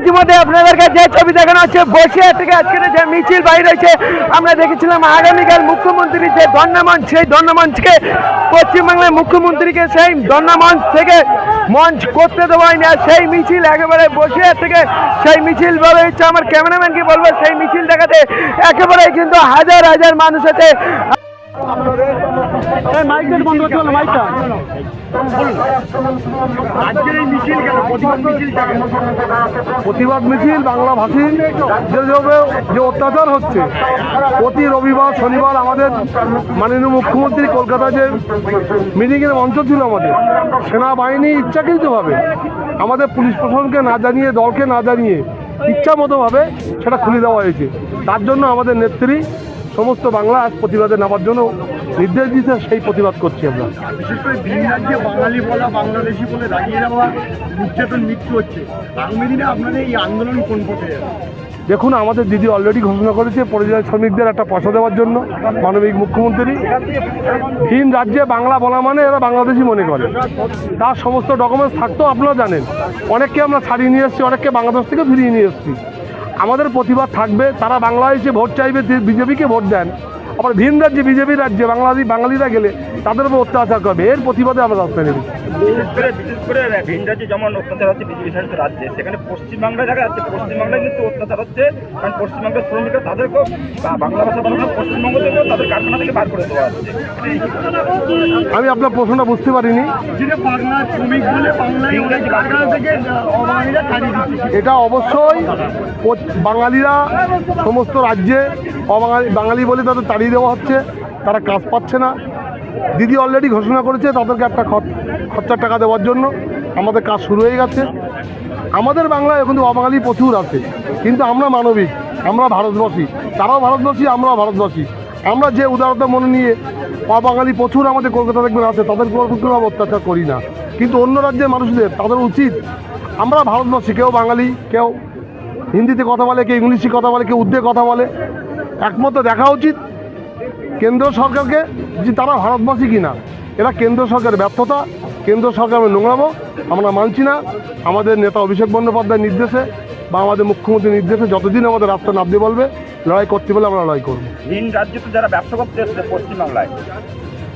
ইতিমধ্যে আপনাদেরকে যে ছবি দেখানো হচ্ছে, বসিয়া থেকে আজকের যে মিছিল বাইরে রয়েছে আমরা দেখেছিলাম আগামীকাল মুখ্যমন্ত্রী যে ধর্ণামঞ্চ সেই ধর্ণামঞ্চকে পশ্চিমবাংলার মুখ্যমন্ত্রীকে সেই ধর্ণামঞ্চ থেকে মঞ্চ করতে দেওয়া হয়নি। আর সেই মিছিল একেবারে বসিয়া থেকে সেই মিছিল বড় হচ্ছে। আমার ক্যামেরাম্যানকে বলব, সেই মিছিল দেখাতে একেবারে কিন্তু হাজার হাজার মানুষ আছে। মাইকটা বন্ধ করতে মাইকটা। প্রতিবাদ মিছিল বাংলা ভাষী যে অত্যাচার হচ্ছে, প্রতি রবিবার, শনিবার আমাদের মাননীয় মুখ্যমন্ত্রী কলকাতায় যে মিটিংয়ের মঞ্চ ছিল আমাদের, সেনাবাহিনী ইচ্ছাকৃতভাবে আমাদের পুলিশ প্রশাসনকে না জানিয়ে, দলকে না জানিয়ে ইচ্ছা মতোভাবে সেটা খুলে দেওয়া হয়েছে। তার জন্য আমাদের নেত্রী সমস্ত বাংলা আজ প্রতিবাদে নামার জন্য নির্দেশ দিয়েছে সেই প্রতিবাদ করছি আমরা। বিশেষ করে ভিন রাজ্যে বাঙালি বলা বাংলাদেশি বলে দাঁড়িয়ে যাওয়া নির্যাতন মৃত্যু হচ্ছে। আগামী দিনে আপনাদের এই আন্দোলন কোন পথে দেখুন আমাদের দিদি অলরেডি ঘোষণা করেছে পরিযায়ী শ্রমিকদের একটা পয়সা দেওয়ার জন্য মানবিক মুখ্যমন্ত্রী। ভিন রাজ্যে বাংলা বলা মানে এরা বাংলাদেশি মনে করে। তার সমস্ত ডকুমেন্টস থাকতেও আপনারা জানেন। অনেককে আমরা ছাড়িয়ে নিয়ে এসেছি অনেককে বাংলাদেশ থেকে ফিরিয়ে নিয়ে এসেছি। আমাদের প্রতিবাদ থাকবে তারা বাংলাদেশে ভোট চাইবে বিজেপিকে ভোট দেন। আবার ভিন রাজ্যে বিজেপি রাজ্যে বাংলাদেশি বাঙালিরা গেলে তাদের উপর অত্যাচার করবে। এর প্রতিবাদে আমরা রাস্তায় নেমেছি বিশেষ করে বিশেষ করে ভিন রাজ্যে যেমন অত্যাচার হচ্ছে বিজেপি শাসিত রাজ্যে সেখানে পশ্চিমবাংলায় দেখা যাচ্ছে পশ্চিমবাংলায় কিন্তু অত্যাচার হচ্ছে কারণ পশ্চিমবঙ্গের শ্রমিকরা তাদেরকেও বাংলা ভাষা বলা পশ্চিমবঙ্গ থেকেও তাদের কারখানা থেকে বার করে দেওয়া হচ্ছে। আমি আপনার প্রশ্নটা বুঝতে পারিনি। এটা অবশ্যই বাঙালিরা সমস্ত রাজ্যে অবাঙালি, বাঙালি বলে তাদের তাড়িয়ে দেওয়া হচ্ছে, তারা কাজ পাচ্ছে না। দিদি অলরেডি ঘোষণা করেছে তাদেরকে একটা খর- খরচার টাকা দেওয়ার জন্য। আমাদের কাজ শুরু হয়ে গেছে। আমাদের বাংলায় কিন্তু অবাঙালি প্রচুর আছে, কিন্তু আমরা মানবিক, আমরা ভারতবাসী। তারাও ভারতবাসী, আমরাও ভারতবাসী। আমরা যে উদারতা মনে নিয়ে অবাঙালি প্রচুর আমাদের কলকাতা দেখবেন আছে, তাদের কোনো অত্যাচার করি না। কিন্তু অন্য রাজ্যের মানুষদের, তাদের উচিত, আমরা ভারতবাসী, কেউ বাঙালি, কেউ হিন্দিতে কথা বলে, কেউ ইংলিশে কথা বলে, কেউ উর্দুতে কথা বলে একমাত্র দেখা উচিত কেন্দ্র সরকারকে যে তারা ভারতবাসী কিনা। এরা কেন্দ্র সরকারের ব্যর্থতা কেন্দ্র সরকার সরকারের নোংরামো আমরা মানছি না। আমাদের নেতা অভিষেক বন্দ্যোপাধ্যায়ের নির্দেশে বা আমাদের মুখ্যমন্ত্রীর নির্দেশে যতদিন আমাদের রাস্তা নামতে বলবে লড়াই করতে বলে আমরা লড়াই করব। ভিন রাজ্যে তো যারা ব্যবসা করতে এসছে পশ্চিমবাংলায়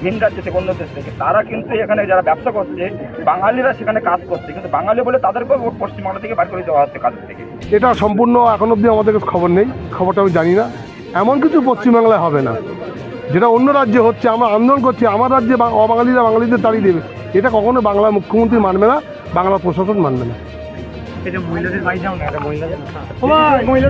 ভিন রাজ্য থেকে অন্য দেশ থেকে তারা কিন্তু এখানে যারা ব্যবসা করছে বাঙালিরা সেখানে কাজ করছে। কিন্তু বাঙালি বলে তাদেরকেও পশ্চিমবাংলা থেকে বার করে দেওয়া হচ্ছে কাজ থেকে? এটা সম্পূর্ণ এখন অবধি আমাদের খবর নেই। খবরটা আমি জানি না। এমন কিছু পশ্চিমবাংলায় হবে না। যেটা অন্য রাজ্যে হচ্ছে আমরা আন্দোলন করছি আমার রাজ্যে অবাঙালিরা বাঙালিদের তাড়িয়ে দেবে। এটা কখনো বাংলা মুখ্যমন্ত্রী মানবে না বাংলা প্রশাসন মানবে না।